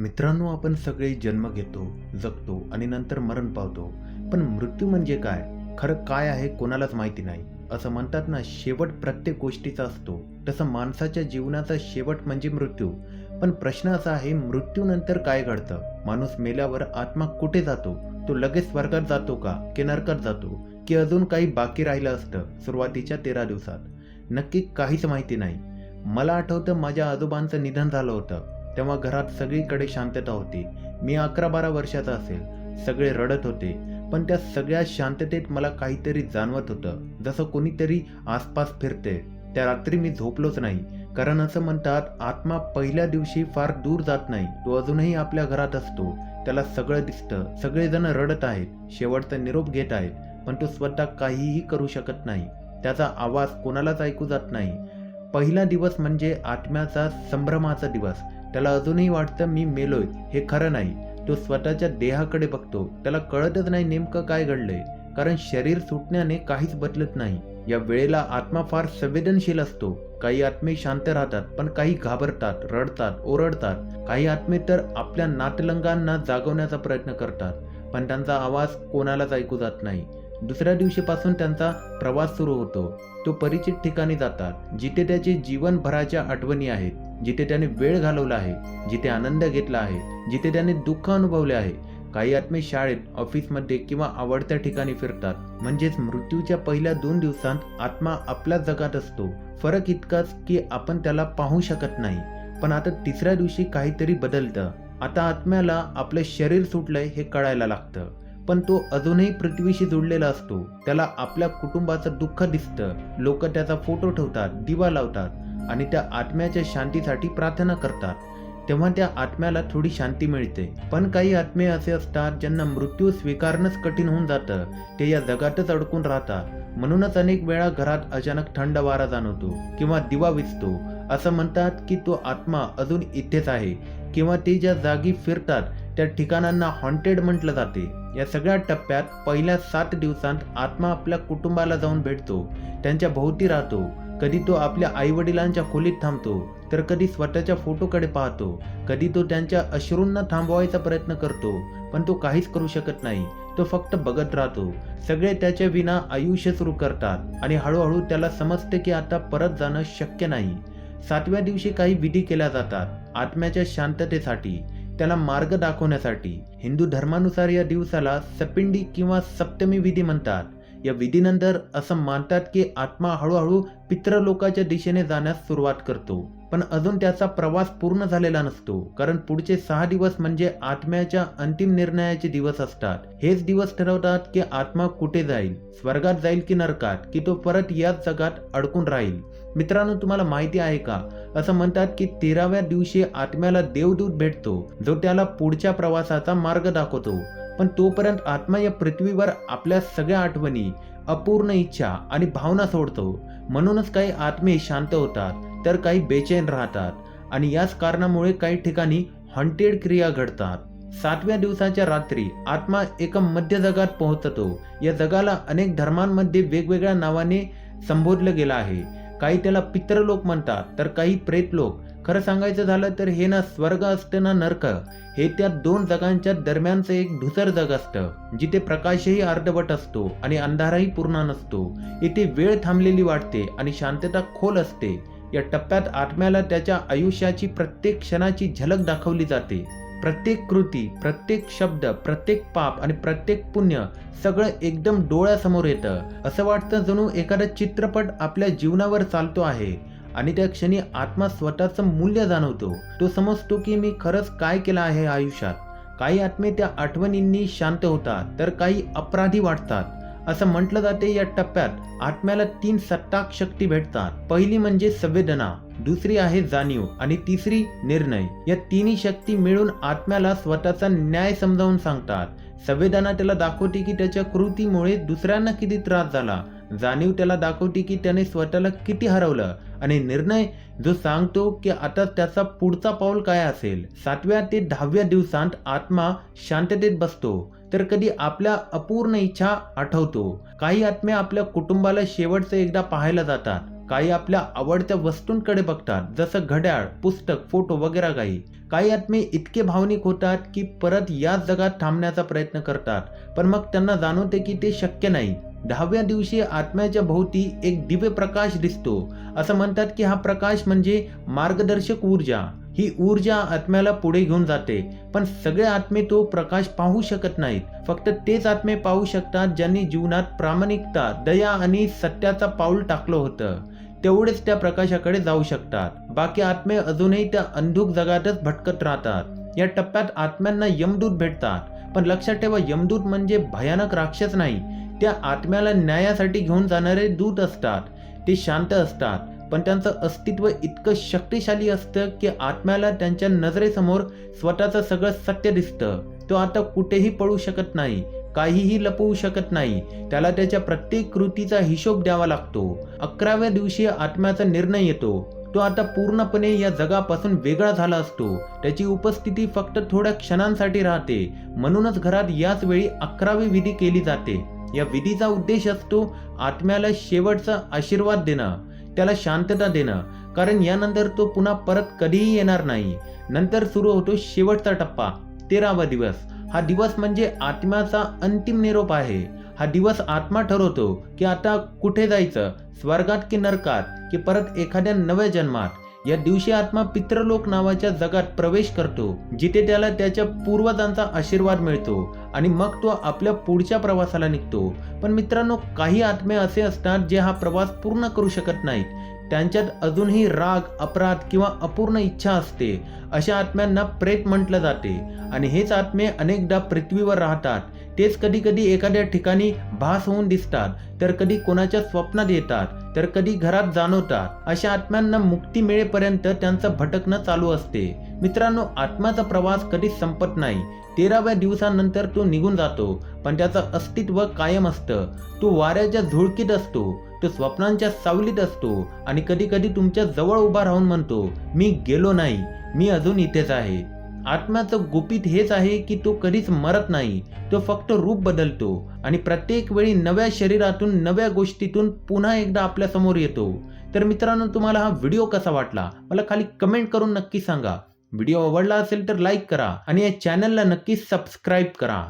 मित्रांनो आपण सगळे जन्म घेतो जगतो आणि नंतर मरण पावतो. पण मृत्यू म्हणजे काय? खरं काय आहे कोणालाच माहिती नाही. असं म्हणतात ना शेवट प्रत्येक गोष्टीचा असतो. तसं माणसाच्या जीवनाचा शेवट म्हणजे मृत्यू. पण प्रश्न असा आहे मृत्यूनंतर काय घडतं? माणूस मेल्यावर आत्मा कुठे जातो? तो लगेच स्वर्गात जातो का? की नरकात जातो? की अजून काही बाकी राहिलं असतं? सुरुवातीच्या तेरा दिवसात. नक्की काहीच माहिती नाही. मला आठवतं माझ्या आजोबांचं निधन झालं होतं. तेव्हा घरात सगळीकडे शांतता होती. मी अकरा बारा वर्षाचा असेल. सगळे रडत होते. पण त्या सगळ्या शांततेत मला काहीतरी जाणवत होतं. जसं कोणीतरी आसपास फिरते. त्या रात्री मी झोपलोच नाही. कारण असं म्हणतात आत्मा पहिल्या दिवशी फार दूर जात नाही. तो अजूनही आपल्या घरात असतो. त्याला सगळं दिसतं. सगळेजण रडत आहेत. शेवटचा निरोप घेत आहेत. पण तो स्वतः काहीही करू शकत नाही. त्याचा आवाज कोणालाच ऐकू जात नाही. पहिला दिवस म्हणजे आत्म्याचा संभ्रमाचा दिवस. त्याला अजूनही वाटतं मी मेलोय हे खरं नाही. तो स्वतःच्या देहाकडे बघतो. त्याला कळतच नाही नेमकं काय घडलंय. कारण शरीर सुटण्याने काहीच बदलत नाही. या वेळेला आत्मा फार संवेदनशील असतो. काही आत्मे शांत राहतात पण काही घाबरतात रडतात ओरडतात. काही आत्मे तर आपल्या नातलंगांना जागवण्याचा प्रयत्न करतात. पण त्यांचा आवाज कोणालाच ऐकू जात नाही. दुसऱ्या दिवशीपासून त्यांचा प्रवास सुरू होतो. तो परिचित ठिकाणी जातात जिथे त्याचे जीवनभराच्या आठवणी आहेत जिथे त्याने वेळ घालवला आहे जिथे आनंद घेतला आहे जिथे त्याने दुःख अनुभवले आहे. काही आत्मे शाळेत ऑफिसमध्ये किंवा आवडत्या ठिकाणी फिरतात. म्हणजेच मृत्यूच्या पहिल्या दोन दिवसांत आत्मा आपल्या जगात असतो. फरक इतकाच की आपण त्याला पाहू शकत नाही. पण आता तिसऱ्या दिवशी काहीतरी बदलतं. आता आत्म्याला आपलं शरीर सुटलंय हे कळायला लागतं. पण तो अजूनही पृथ्वीशी जोडलेला असतो. त्याला आपल्या कुटुंबाचं दुःख दिसतं. लोक त्याचा फोटो ठेवतात दिवा लावतात आणि त्या आत्म्याच्या शांतीसाठी प्रार्थना करतात. तेव्हा त्या आत्म्याला थोडी शांती मिळते. पण काही आत्मे असे असतात ज्यांना मृत्यू स्वीकारणंच कठीण होऊन जातं. ते या जगातच अडकून राहतात. म्हणूनच अनेक वेळा घरात अचानक थंड वारा जाणवतो किंवा दिवा विजतो असं म्हणतात की तो आत्मा अजून इथेच आहे. किंवा ते ज्या जागी फिरतात त्या ठिकाणांना हॉन्टेड म्हटलं जाते. या सगळ्या टप्प्यात पहिल्या सात दिवसांत आत्मा आपल्या कुटुंबाला जाऊन भेटतो त्यांच्या भोवती राहतो. कधी तो आपल्या आईवडिलांच्या खोलीत थांबतो तर कधी स्वतःच्या फोटोकडे पाहतो. कधी तो त्यांच्या अश्रूंना थांबवायचा प्रयत्न करतो पण तो काहीच करू शकत नाही. तो फक्त बघत राहतो. सगळे त्याच्या विना आयुष्य सुरू करतात आणि हळूहळू त्याला समजते की आता परत जाणं शक्य नाही. सातव्या दिवशी काही विधी केल्या जातात आत्म्याच्या शांततेसाठी. त्याला मार्ग दाखवण्यासाठी हिंदू धर्मानुसार या दिवसाला सपिंडी किंवा सप्तमी विधी म्हणतात. या विधीनंतर असं मानतात की आत्मा हळूहळू पितृलोकाच्या दिशेने जाण्यास सुरुवात करतो. पण अजून त्याचा प्रवास पूर्ण झालेला नसतो कारण पुढचे सहा दिवस म्हणजे आत्म्याच्या अंतिम निर्णयाचे दिवस असतात. हेच दिवस ठरवतात की आत्मा कुठे जाईल स्वर्गात जाईल की नरकात की तो परत याच जगात अडकून राहील. मित्रांनो तुम्हाला माहिती आहे का? असं म्हणतात की तेराव्या दिवशी आत्म्याला देवदूत भेटतो जो त्याला पुढच्या प्रवासाचा मार्ग दाखवतो. पण तोपर्यंत आत्मा या पृथ्वीवर आपल्या सगळ्या आठवणी अपूर्ण इच्छा आणि भावना सोडतो. म्हणूनच काही आत्मे शांत होतात. तर काही बेचैन राहतात आणि याच कारणामुळे काही ठिकाणी हॉन्टेड क्रिया घडतात. सातव्या दिवसाच्या रात्री आत्मा एका मध्य जगात पोहोचतो. या जगाला अनेक धर्मांमध्ये वेगवेगळ्या नावाने संबोधलं गेलं आहे. काही त्याला पितृलोक म्हणतात तर काही प्रेतलोक. खरं सांगायचं झालं तर हे ना स्वर्ग असतं ना नरक. हे त्या दोन जगांच्या दरम्यानचं एक धुसर जग असतं जिथे प्रकाशही अर्धवट असतो आणि अंधारही पूर्ण नसतो. इथे वेळ थांबलेली वाटते आणि शांतता खोल असते. या टप्प्यात आत्म्याला त्याच्या आयुष्याची प्रत्येक क्षणाची झलक दाखवली जाते. प्रत्येक कृती प्रत्येक शब्द प्रत्येक पाप आणि प्रत्येक पुण्य सगळं एकदम डोळ्यासमोर येतं. असं वाटतं जणू एखादा चित्रपट आपल्या जीवनावर चालतो आहे आणि त्या क्षणी आत्मा स्वतःचं मूल्य जाणवतो. तो समजतो की मी खरंच काय केलं आहे आयुष्यात. काही आत्मे त्या आठवणींनी शांत होतात तर काही अपराधी वाटतात. असं म्हटलं जाते या टप्प्यात. आत्म्याला तीन सत्ताक शक्ती भेटतात. पहिली म्हणजे संवेदना दुसरी आहे जाणीव आणि तिसरी निर्णय. या तिन्ही शक्ती मिळून आत्म्याला स्वतःचा न्याय समजावून सांगतात. संवेदना त्याला दाखवते की त्याच्या कृतीमुळे दुसऱ्यांना किती त्रास झाला. जाणीव त्याला दाखवते की त्याने स्वतःला किती हरवलं. आणि निर्णय जो सांगतो की आता त्याचा पुढचा पाऊल काय असेल? सातव्या ते दहाव्या दिवसांत आत्मा शांततेत बसतो तर कधी आपल्या अपूर्ण इच्छा आठवतो. काही आत्मे आपल्या कुटुंबाला शेवटचं एकदा पाहायला जातात. काही आपल्या आवडत्या वस्तूंकडे बघतात जसं घड्याळ पुस्तक फोटो वगैरे काही. काही आत्मे इतके भावनिक होतात की परत याच जगात थांबण्याचा प्रयत्न करतात पण मग त्यांना जाणवते की ते शक्य नाही. दहाव्या दिवशी आत्म्याच्या भोवती एक दिव्य प्रकाश दिसतो. असं म्हणतात की हा प्रकाश म्हणजे मार्गदर्शक ऊर्जा. ही ऊर्जा आत्म्याला पुढे घेऊन जाते. पण सगळे आत्मे तो प्रकाश पाहू शकत नाहीत. फक्त तेच आत्मे पाहू शकतात ज्यांनी जीवनात प्रामाणिकता दया आणि सत्याचा पाऊल टाकलं होतं. तेवढेच त्या प्रकाशाकडे जाऊ शकतात. बाकी आत्मे अजूनही त्या अंधुक जगातच भटकत राहतात. या टप्प्यात आत्म्यांना यमदूत भेटतात. पण लक्षात ठेवा यमदूत म्हणजे भयानक राक्षस नाही. त्या आत्म्याला न्यायासाठी घेऊन जाणारे दूत असतात. ते शांत असतात. पण त्यांचं अस्तित्व इतकं शक्तिशाली असतं की आत्म्याला त्यांच्या नजरेसमोर स्वतःचं सगळं सत्य दिसतं. तो आता कुठेही पळू शकत नाही काहीही लपवू शकत नाही. त्याला त्याच्या प्रत्येक कृतीचा हिशोब द्यावा लागतो. अकराव्या दिवशी आत्म्याचा निर्णय येतो. तो आता पूर्णपणे या जगापासून वेगळा झाला असतो. त्याची उपस्थिती फक्त थोड्या क्षणांसाठी राहते. म्हणूनच घरात याच वेळी अकरावी विधी केली जाते. या विधीचा उद्देश असतो आत्म्याला शेवटचा आशीर्वाद देणं त्याला शांतता देणं. कारण यानंतर तो पुन्हा परत कधीही येणार नाही. नंतर सुरू होतो शेवटचा टप्पा तेरावा दिवस. हा दिवस म्हणजे आत्म्याचा अंतिम निरोप आहे. हा दिवस आत्मा ठरवतो की आता कुठे जायचं स्वर्गात की नरकात की परत एखाद्या नव्या जन्मात. या दिवशी आत्मा पित्रलोक नावाच्या जगात प्रवेश करतो जिथे त्याला त्याच्या पूर्वजांचा आशीर्वाद मिळतो. आणि मग तो आपल्या पुढच्या प्रवासाला निघतो. पण मित्रांनो काही आत्मे असे असतात जे हा प्रवास पूर्ण करू शकत नाहीत. त्यांच्यात अजूनही राग अपराध किंवा अपूर्ण इच्छा असते. अशा आत्म्यांना प्रेत म्हटलं जाते. आणि हेच आत्मे अनेकदा पृथ्वीवर राहतात. तेच कधी कधी एखाद्या ठिकाणी भास होऊन दिसतात. तर कधी कोणाच्या स्वप्नात येतात. तर कधी घरात जाणवतात. अशा आत्म्यांना मुक्ती मिळेपर्यंत त्यांचं भटकणं चालू असते. मित्रांनो आत्म्याचा प्रवास कधीच संपत नाही. तेराव्या दिवसानंतर तो निघून जातो पण त्याचं अस्तित्व कायम असतं. तो वाऱ्याच्या झुळकीत असतो तो स्वप्नांच्या सावलीत असतो आणि कधी कधी तुमच्या जवळ उभा राहून म्हणतो मी गेलो नाही मी अजून इथेच आहे. आत्म्याचं गुपित हेच आहे की तो कधीच मरत नाही तो फक्त रूप बदलतो आणि प्रत्येक वेळी नव्या शरीरातून नव्या गोष्टीतून पुन्हा एकदा आपल्यासमोर येतो. तर मित्रांनो तुम्हाला हा व्हिडिओ कसा वाटला? मला खाली कमेंट करून नक्की सांगा. व्हिडिओ आवडला असेल तर लाईक करा आणि या चॅनलला नक्की सबस्क्राईब करा.